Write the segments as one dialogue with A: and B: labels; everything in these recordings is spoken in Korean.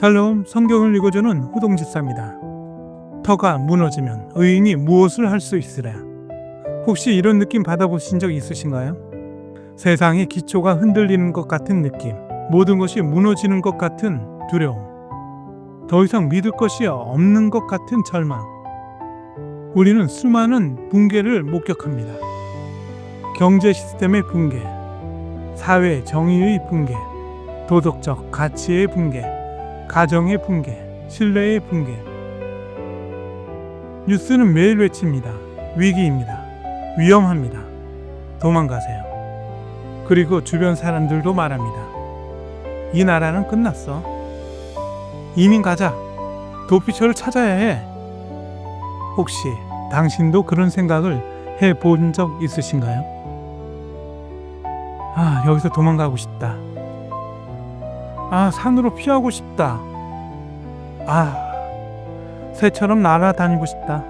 A: 샬롬 성경을 읽어주는 후동집사입니다. 터가 무너지면 의인이 무엇을 할 수 있으랴? 혹시 이런 느낌 받아보신 적 있으신가요? 세상의 기초가 흔들리는 것 같은 느낌, 모든 것이 무너지는 것 같은 두려움, 더 이상 믿을 것이 없는 것 같은 절망. 우리는 수많은 붕괴를 목격합니다. 경제 시스템의 붕괴, 사회 정의의 붕괴, 도덕적 가치의 붕괴, 가정의 붕괴, 신뢰의 붕괴. 뉴스는 매일 외칩니다. 위기입니다. 위험합니다. 도망가세요. 그리고 주변 사람들도 말합니다. 이 나라는 끝났어. 이민 가자. 도피처를 찾아야 해. 혹시 당신도 그런 생각을 해 본 적 있으신가요? 아, 여기서 도망가고 싶다. 아, 산으로 피하고 싶다. 아, 새처럼 날아다니고 싶다.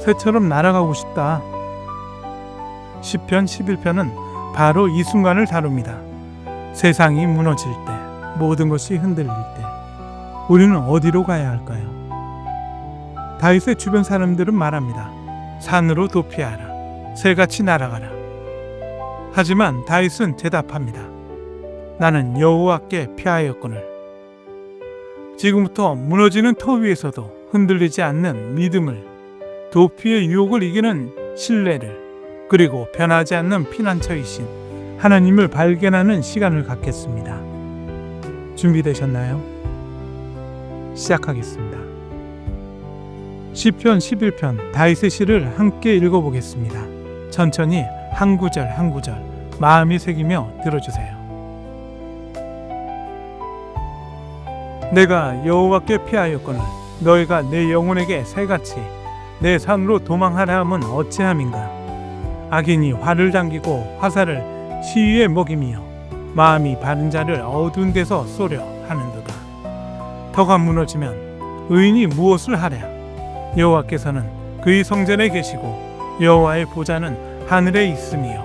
A: 새처럼 날아가고 싶다. 10편 11편은 바로 이 순간을 다룹니다. 세상이 무너질 때, 모든 것이 흔들릴 때, 우리는 어디로 가야 할까요? 다윗의 주변 사람들은 말합니다. 산으로 도피하라. 새같이 날아가라. 하지만 다윗은 대답합니다. 나는 여호와께 피하였거늘. 지금부터 무너지는 터 위에서도 흔들리지 않는 믿음을, 도피의 유혹을 이기는 신뢰를, 그리고 변하지 않는 피난처이신 하나님을 발견하는 시간을 갖겠습니다. 준비되셨나요? 시작하겠습니다. 시편 11편 다윗의 시를 함께 읽어보겠습니다. 천천히 한 구절 한 구절 마음이 새기며 들어주세요. 내가 여호와께 피하였거늘 너희가 내 영혼에게 새같이 내 산으로 도망하라 함은 어찌함인가? 악인이 활을 당기고 화살을 시위에 먹이며 마음이 바른 자를 어두운 데서 쏘려 하는도다. 터가 무너지면 의인이 무엇을 하랴? 여호와께서는 그의 성전에 계시고 여호와의 보좌는 하늘에 있으며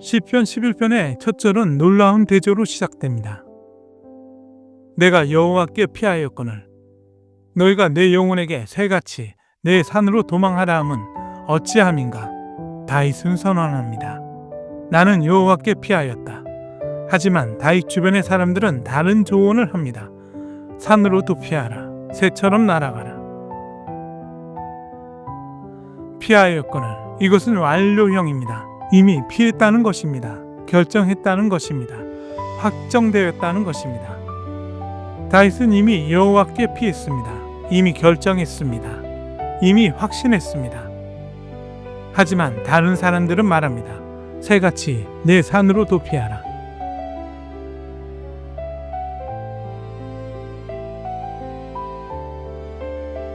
A: 시편 11편의 첫 절은 놀라운 대조로 시작됩니다. 내가 여호와께 피하였거늘 너희가 내 영혼에게 새같이 내 산으로 도망하라 함은 어찌함인가 다윗은 선언합니다. 나는 여호와께 피하였다. 하지만 다윗 주변의 사람들은 다른 조언을 합니다. 산으로 도피하라. 새처럼 날아가라. 피하였거늘 이것은 완료형입니다. 이미 피했다는 것입니다. 결정했다는 것입니다. 확정되었다는 것입니다. 다윗은 이미 여호와께 피했습니다. 이미 결정했습니다. 이미 확신했습니다. 하지만 다른 사람들은 말합니다. 새같이 내 산으로 도피하라.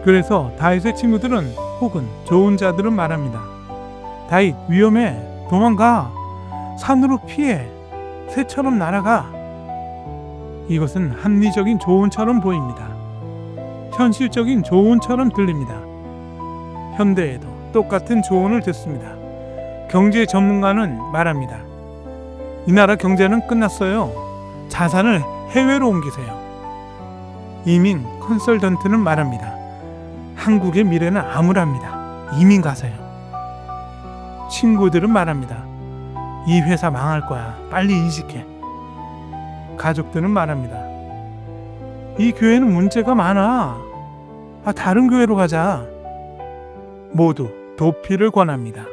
A: 그래서 다윗의 친구들은 혹은 좋은 자들은 말합니다. 다윗 위험해 도망가 산으로 피해 새처럼 날아가 이것은 합리적인 조언처럼 보입니다. 현실적인 조언처럼 들립니다. 현대에도 똑같은 조언을 듣습니다. 경제 전문가는 말합니다. 이 나라 경제는 끝났어요. 자산을 해외로 옮기세요. 이민 컨설턴트는 말합니다. 한국의 미래는 암울합니다. 이민 가세요. 친구들은 말합니다. 이 회사 망할 거야. 빨리 이직해. 가족들은 말합니다. 이 교회는 문제가 많아. 아, 다른 교회로 가자. 모두 도피를 권합니다.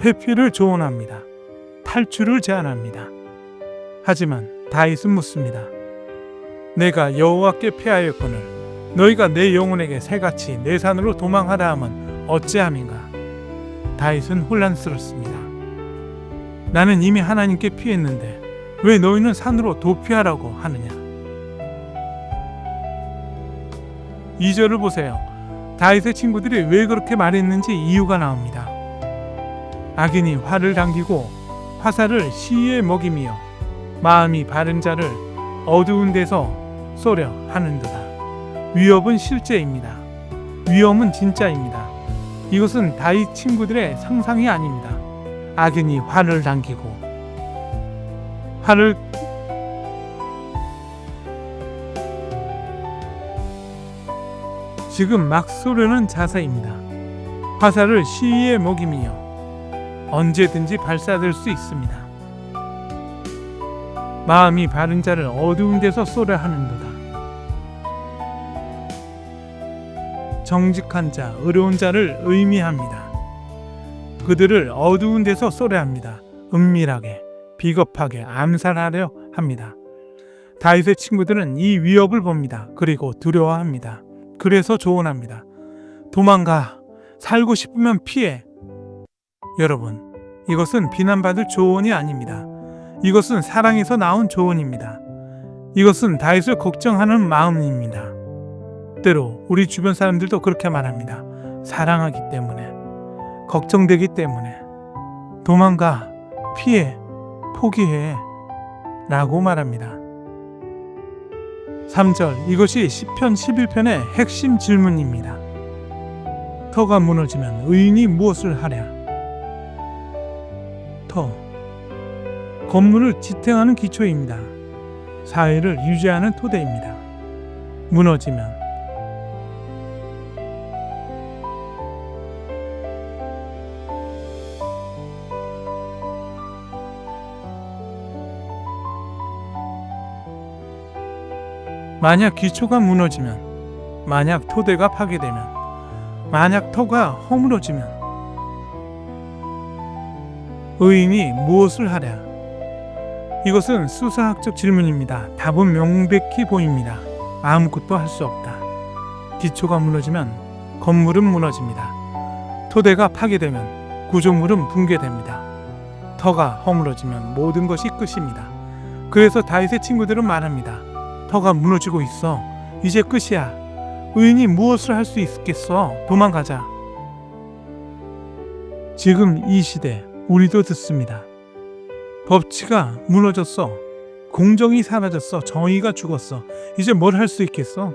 A: 회피를 조언합니다. 탈출을 제안합니다. 하지만 다윗은 묻습니다. 내가 여호와께 피하였거늘 너희가 내 영혼에게 새같이 내 산으로 도망하라 함은 어찌함인가? 다윗은 혼란스럽습니다. 나는 이미 하나님께 피했는데 왜 너희는 산으로 도피하라고 하느냐? 2절을 보세요. 다윗의 친구들이 왜 그렇게 말했는지 이유가 나옵니다. 악인이 화를 당기고 화살을 시에 먹이며 마음이 바른 자를 어두운 데서 쏘려 하는도다. 위협은 실제입니다. 위험은 진짜입니다. 이것은 다윗 친구들의 상상이 아닙니다. 악인이 화를 당기고 화를 지금 막 쏘려는 자세입니다. 화살을 시위에 먹이며 언제든지 발사될 수 있습니다. 마음이 바른 자를 어두운 데서 쏘려 하는도다. 정직한 자, 의로운 자를 의미합니다. 그들을 어두운 데서 쏘려 합니다. 은밀하게, 비겁하게 암살하려 합니다. 다윗의 친구들은 이 위협을 봅니다. 그리고 두려워합니다. 그래서 조언합니다. 도망가. 살고 싶으면 피해. 여러분, 이것은 비난받을 조언이 아닙니다. 이것은 사랑에서 나온 조언입니다. 이것은 다윗을 걱정하는 마음입니다. 때로 우리 주변 사람들도 그렇게 말합니다. 사랑하기 때문에, 걱정되기 때문에, 도망가, 피해, 포기해, 라고 말합니다. 3절 이것이 시편 11편의 핵심 질문입니다. 터가 무너지면 의인이 무엇을 하랴? 터 건물을 지탱하는 기초입니다. 사회를 유지하는 토대입니다. 무너지면 만약 기초가 무너지면, 만약 토대가 파괴되면, 만약 터가 허물어지면, 의인이 무엇을 하랴? 이것은 수사학적 질문입니다. 답은 명백히 보입니다. 아무것도 할 수 없다. 기초가 무너지면 건물은 무너집니다. 토대가 파괴되면 구조물은 붕괴됩니다. 터가 허물어지면 모든 것이 끝입니다. 그래서 다윗의 친구들은 말합니다. 터가 무너지고 있어. 이제 끝이야. 의인이 무엇을 할 수 있겠어? 도망가자. 지금 이 시대 우리도 듣습니다. 법치가 무너졌어. 공정이 사라졌어. 정의가 죽었어. 이제 뭘 할 수 있겠어?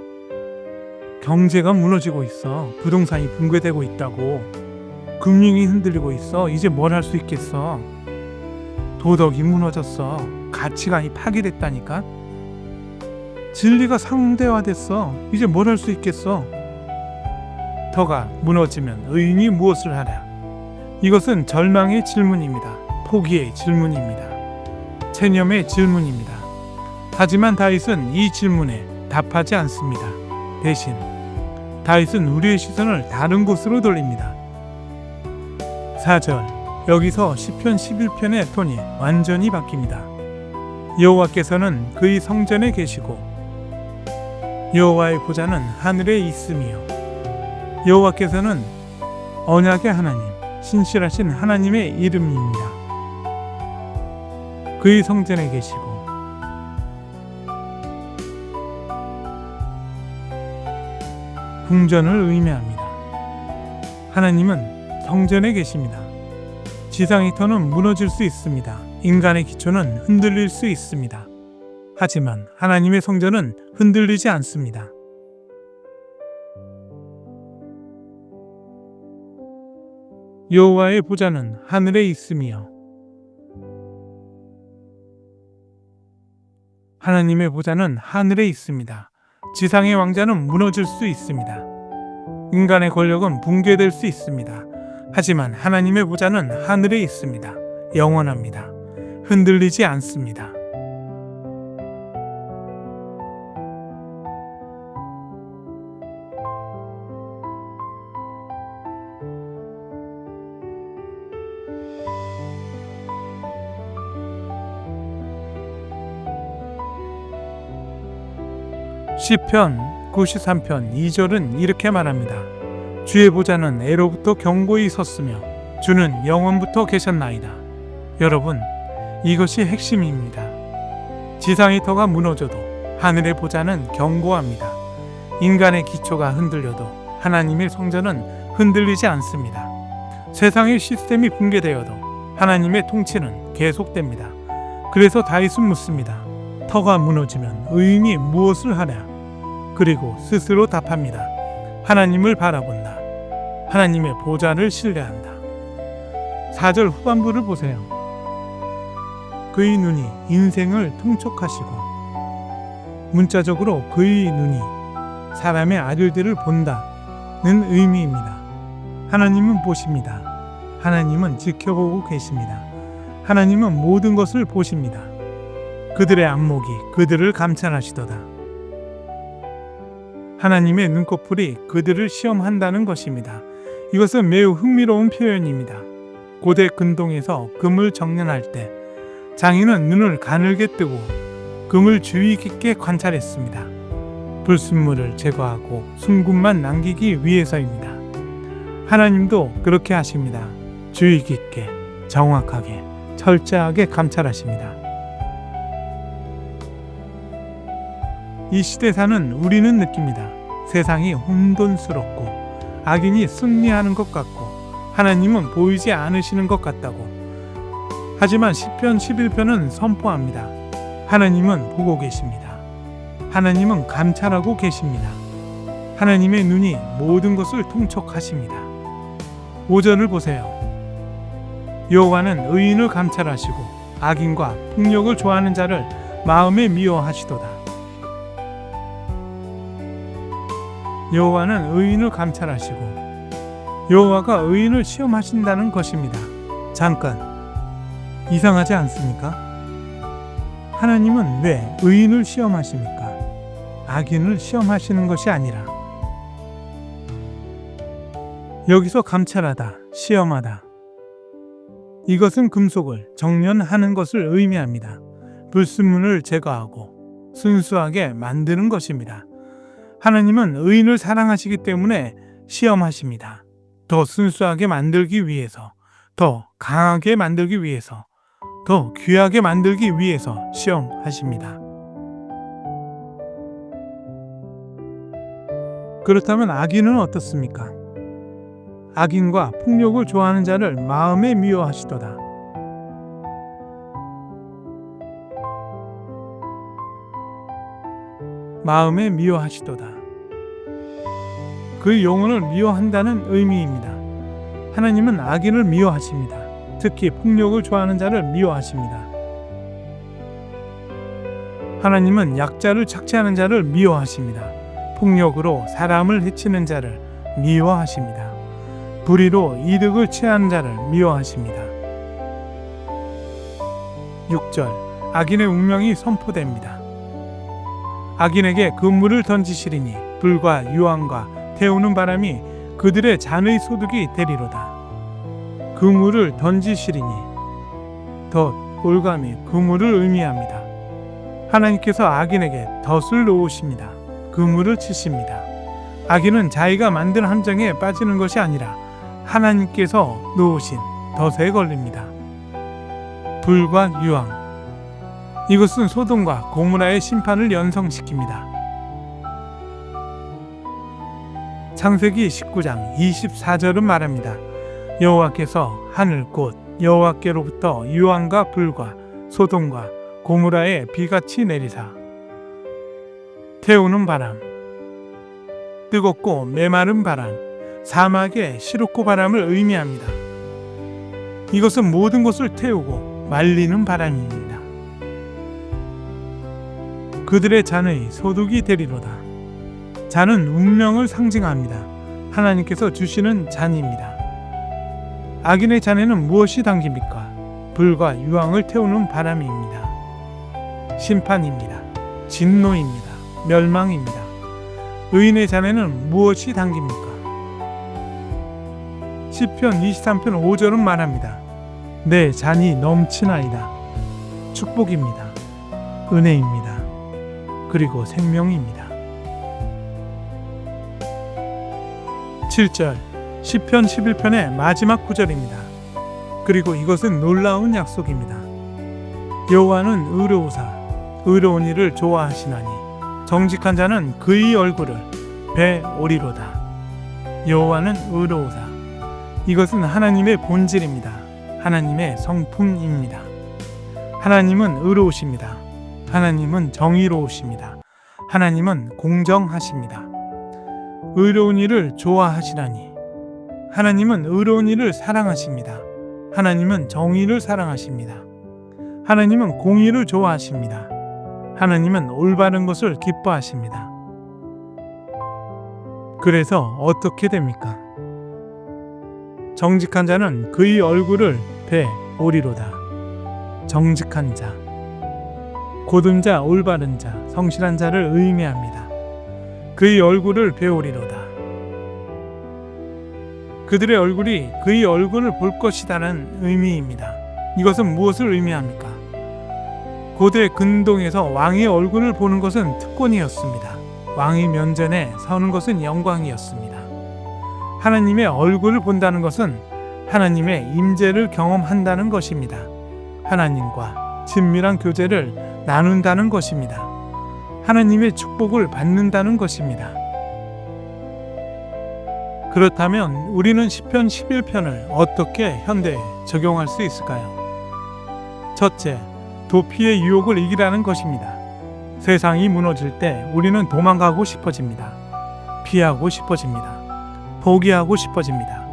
A: 경제가 무너지고 있어. 부동산이 붕괴되고 있다고. 금융이 흔들리고 있어. 이제 뭘 할 수 있겠어? 도덕이 무너졌어. 가치관이 파괴됐다니까. 진리가 상대화됐어. 이제 뭘 할 수 있겠어? 터가 무너지면 의인이 무엇을 하랴? 이것은 절망의 질문입니다. 포기의 질문입니다. 체념의 질문입니다. 하지만 다윗은 이 질문에 답하지 않습니다. 대신 다윗은 우리의 시선을 다른 곳으로 돌립니다. 4절 여기서 시편 11편의 톤이 완전히 바뀝니다. 여호와께서는 그의 성전에 계시고 여호와의 보좌는 하늘에 있으며 여호와께서는 언약의 하나님 신실하신 하나님의 이름입니다. 그의 성전에 계시고 궁전을 의미합니다. 하나님은 성전에 계십니다. 지상의 터는 무너질 수 있습니다. 인간의 기초는 흔들릴 수 있습니다. 하지만 하나님의 성전은 흔들리지 않습니다. 여호와의 보좌는 하늘에 있으며 하나님의 보좌는 하늘에 있습니다. 지상의 왕자는 무너질 수 있습니다. 인간의 권력은 붕괴될 수 있습니다. 하지만 하나님의 보좌는 하늘에 있습니다. 영원합니다. 흔들리지 않습니다. 시편 93편 2절은 이렇게 말합니다. 주의 보좌는 애로부터 경고히 섰으며 주는 영원부터 계셨나이다. 여러분, 이것이 핵심입니다. 지상의 터가 무너져도 하늘의 보좌는 견고합니다. 인간의 기초가 흔들려도 하나님의 성전은 흔들리지 않습니다. 세상의 시스템이 붕괴되어도 하나님의 통치는 계속됩니다. 그래서 다윗은 묻습니다. 터가 무너지면 의인이 무엇을 하랴? 그리고 스스로 답합니다. 하나님을 바라본다. 하나님의 보좌를 신뢰한다. 4절 후반부를 보세요. 그의 눈이 인생을 통촉하시고 문자적으로 그의 눈이 사람의 아들들을 본다는 의미입니다. 하나님은 보십니다. 하나님은 지켜보고 계십니다. 하나님은 모든 것을 보십니다. 그들의 안목이 그들을 감찰하시도다. 하나님의 눈꺼풀이 그들을 시험한다는 것입니다. 이것은 매우 흥미로운 표현입니다. 고대 근동에서 금을 정련할 때 장인은 눈을 가늘게 뜨고 금을 주의 깊게 관찰했습니다. 불순물을 제거하고 순금만 남기기 위해서입니다. 하나님도 그렇게 하십니다. 주의 깊게, 정확하게, 철저하게 감찰하십니다. 이 시대 사는 우리는 느낍니다. 세상이 혼돈스럽고 악인이 승리하는 것 같고 하나님은 보이지 않으시는 것 같다고. 하지만 시편 11편은 선포합니다. 하나님은 보고 계십니다. 하나님은 감찰하고 계십니다. 하나님의 눈이 모든 것을 통촉하십니다. 5절을 보세요. 여호와는 의인을 감찰하시고 악인과 폭력을 좋아하는 자를 마음에 미워하시도다. 여호와는 의인을 감찰하시고 여호와가 의인을 시험하신다는 것입니다. 잠깐 이상하지 않습니까? 하나님은 왜 의인을 시험하십니까? 악인을 시험하시는 것이 아니라 여기서 감찰하다, 시험하다. 이것은 금속을 정련하는 것을 의미합니다. 불순물을 제거하고 순수하게 만드는 것입니다. 하나님은 의인을 사랑하시기 때문에 시험하십니다. 더 순수하게 만들기 위해서, 더 강하게 만들기 위해서, 더 귀하게 만들기 위해서 시험하십니다. 그렇다면 악인은 어떻습니까? 악인과 폭력을 좋아하는 자를 마음에 미워하시도다. 마음에 미워하시도다. 그 영혼을 미워한다는 의미입니다. 하나님은 악인을 미워하십니다. 특히 폭력을 좋아하는 자를 미워하십니다. 하나님은 약자를 착취하는 자를 미워하십니다. 폭력으로 사람을 해치는 자를 미워하십니다. 불의로 이득을 취하는 자를 미워하십니다. 6절 악인의 운명이 선포됩니다. 악인에게 그물을 던지시리니 불과 유황과 태우는 바람이 그들의 잔의 소득이 되리로다. 그물을 던지시리니 덧 올감이 그물을 의미합니다. 하나님께서 악인에게 덫을 놓으십니다. 그물을 치십니다. 악인은 자기가 만든 함정에 빠지는 것이 아니라 하나님께서 놓으신 덫에 걸립니다. 불과 유황 이것은 소돔과 고무라의 심판을 연성시킵니다. 창세기 19장 24절은 말합니다. 여호와께서 하늘 곧 여호와께로부터 유황과 불과 소돔과 고무라의 비같이 내리사 태우는 바람 뜨겁고 메마른 바람 사막의 시렵고 바람을 의미합니다. 이것은 모든 것을 태우고 말리는 바람입니다. 그들의 잔의 소득이 되리로다. 잔은 운명을 상징합니다. 하나님께서 주시는 잔입니다. 악인의 잔에는 무엇이 담깁니까? 불과 유황을 태우는 바람입니다. 심판입니다. 진노입니다. 멸망입니다. 의인의 잔에는 무엇이 담깁니까? 시편 23편 5절은 말합니다. 내 잔이 넘치나이다. 축복입니다. 은혜입니다. 그리고 생명입니다. 7절 시편 11편의 마지막 구절입니다. 그리고 이것은 놀라운 약속입니다. 여호와는 의로우사 의로운 일을 좋아하시나니 정직한 자는 그의 얼굴을 배오리로다. 여호와는 의로우다. 이것은 하나님의 본질입니다. 하나님의 성품입니다. 하나님은 의로우십니다. 하나님은 정의로우십니다. 하나님은 공정하십니다. 의로운 일을 좋아하시나니 하나님은 의로운 일을 사랑하십니다. 하나님은 정의를 사랑하십니다. 하나님은 공의를 좋아하십니다. 하나님은 올바른 것을 기뻐하십니다. 그래서 어떻게 됩니까? 정직한 자는 그의 얼굴을 배 오리로다. 정직한 자, 고든 자, 올바른 자, 성실한 자를 의미합니다. 그의 얼굴을 배우리로다. 그들의 얼굴이 그의 얼굴을 볼 것이다는 의미입니다. 이것은 무엇을 의미합니까? 고대 근동에서 왕의 얼굴을 보는 것은 특권이었습니다. 왕의 면전에 서는 것은 영광이었습니다. 하나님의 얼굴을 본다는 것은 하나님의 임재를 경험한다는 것입니다. 하나님과 친밀한 교제를 나눈다는 것입니다. 하나님의 축복을 받는다는 것입니다. 그렇다면 우리는 시편 11편을 어떻게 현대에 적용할 수 있을까요? 첫째, 도피의 유혹을 이기라는 것입니다. 세상이 무너질 때 우리는 도망가고 싶어집니다. 피하고 싶어집니다. 포기하고 싶어집니다.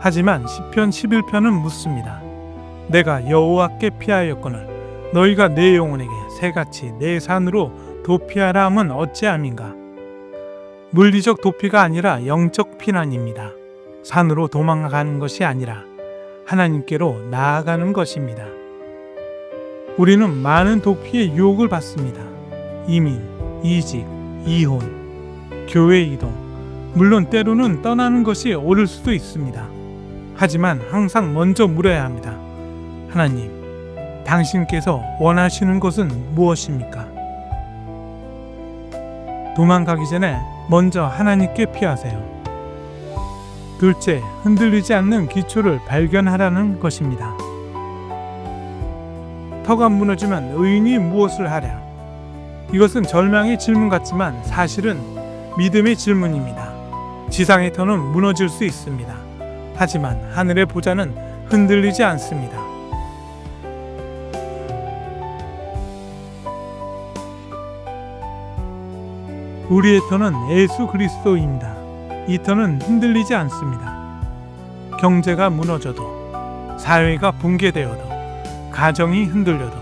A: 하지만 시편 11편은 묻습니다. 내가 여호와께 피하였거늘 너희가 내 영혼에게 새같이 내 산으로 도피하라 함은 어찌함인가? 물리적 도피가 아니라 영적 피난입니다. 산으로 도망가는 것이 아니라 하나님께로 나아가는 것입니다. 우리는 많은 도피의 유혹을 받습니다. 이민, 이직, 이혼, 교회 이동, 물론 때로는 떠나는 것이 옳을 수도 있습니다. 하지만 항상 먼저 물어야 합니다. 하나님, 당신께서 원하시는 것은 무엇입니까? 도망가기 전에 먼저 하나님께 피하세요. 둘째, 흔들리지 않는 기초를 발견하라는 것입니다. 터가 무너지면 의인이 무엇을 하랴? 이것은 절망의 질문 같지만 사실은 믿음의 질문입니다. 지상의 터는 무너질 수 있습니다. 하지만 하늘의 보좌는 흔들리지 않습니다. 우리의 터는 예수 그리스도입니다. 이 터는 흔들리지 않습니다. 경제가 무너져도, 사회가 붕괴되어도, 가정이 흔들려도,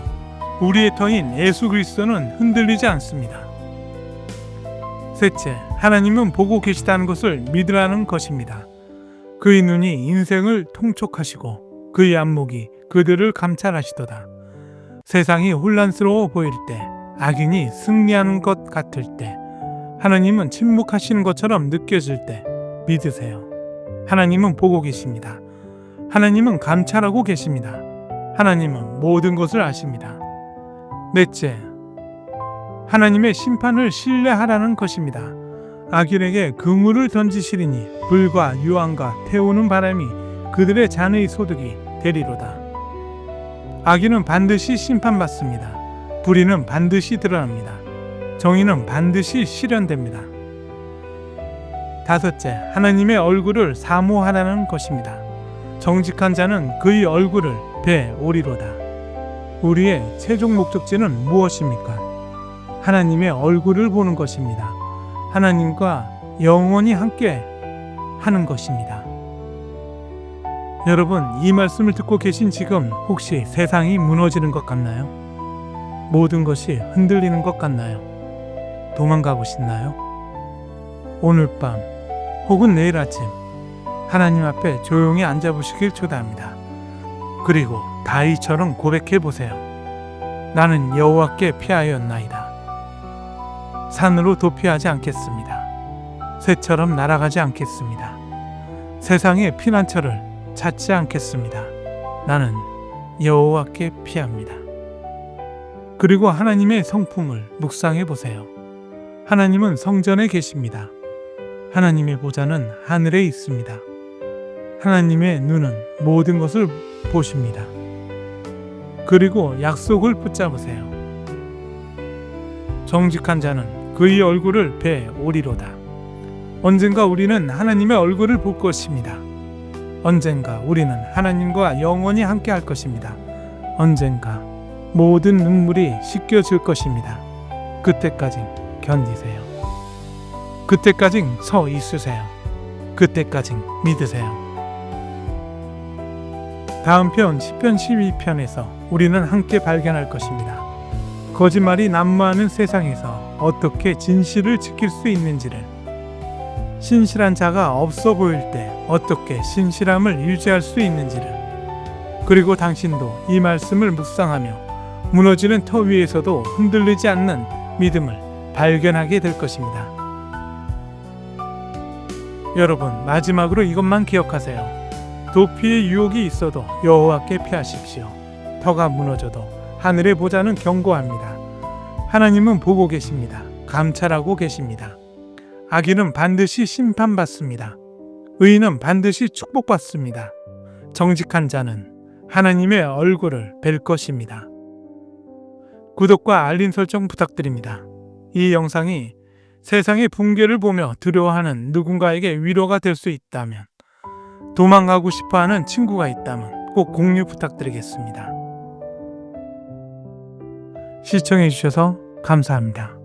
A: 우리의 터인 예수 그리스도는 흔들리지 않습니다. 셋째, 하나님은 보고 계시다는 것을 믿으라는 것입니다. 그의 눈이 인생을 통촉하시고 그의 안목이 그들을 감찰하시도다. 세상이 혼란스러워 보일 때, 악인이 승리하는 것 같을 때, 하나님은 침묵하시는 것처럼 느껴질 때 믿으세요. 하나님은 보고 계십니다. 하나님은 감찰하고 계십니다. 하나님은 모든 것을 아십니다. 넷째, 하나님의 심판을 신뢰하라는 것입니다. 악인에게 그물을 던지시리니 불과 유황과 태우는 바람이 그들의 잔의 소득이 되리로다. 악인은 반드시 심판받습니다. 불의는 반드시 드러납니다. 정의는 반드시 실현됩니다. 다섯째, 하나님의 얼굴을 사모하라는 것입니다. 정직한 자는 그의 얼굴을 배오리로다. 우리의 최종 목적지는 무엇입니까? 하나님의 얼굴을 보는 것입니다. 하나님과 영원히 함께 하는 것입니다. 여러분, 이 말씀을 듣고 계신 지금 혹시 세상이 무너지는 것 같나요? 모든 것이 흔들리는 것 같나요? 도망가고 싶나요? 오늘 밤 혹은 내일 아침 하나님 앞에 조용히 앉아보시길 초대합니다. 그리고 다이처럼 고백해 보세요. 나는 여호와께 피하였나이다. 산으로 도피하지 않겠습니다. 새처럼 날아가지 않겠습니다. 세상의 피난처를 찾지 않겠습니다. 나는 여호와께 피합니다. 그리고 하나님의 성품을 묵상해 보세요. 하나님은 성전에 계십니다. 하나님의 보좌는 하늘에 있습니다. 하나님의 눈은 모든 것을 보십니다. 그리고 약속을 붙잡으세요. 정직한 자는 그의 얼굴을 배 오리로다. 언젠가 우리는 하나님의 얼굴을 볼 것입니다. 언젠가 우리는 하나님과 영원히 함께 할 것입니다. 언젠가 모든 눈물이 씻겨질 것입니다. 그때까지 견디세요. 그때까지 서 있으세요. 그때까지 믿으세요. 다음 편 10편 12편에서 우리는 함께 발견할 것입니다. 거짓말이 난무하는 세상에서 어떻게 진실을 지킬 수 있는지를 신실한 자가 없어 보일 때 어떻게 신실함을 유지할 수 있는지를 그리고 당신도 이 말씀을 묵상하며 무너지는 터 위에서도 흔들리지 않는 믿음을 발견하게 될 것입니다. 여러분 마지막으로 이것만 기억하세요. 도피의 유혹이 있어도 여호와께 피하십시오. 터가 무너져도 하늘의 보좌는 경고합니다. 하나님은 보고 계십니다. 감찰하고 계십니다. 악인은 반드시 심판받습니다. 의인은 반드시 축복받습니다. 정직한 자는 하나님의 얼굴을 뵐 것입니다. 구독과 알림 설정 부탁드립니다. 이 영상이 세상의 붕괴를 보며 두려워하는 누군가에게 위로가 될 수 있다면 도망가고 싶어 하는 친구가 있다면 꼭 공유 부탁드리겠습니다. 시청해주셔서 감사합니다.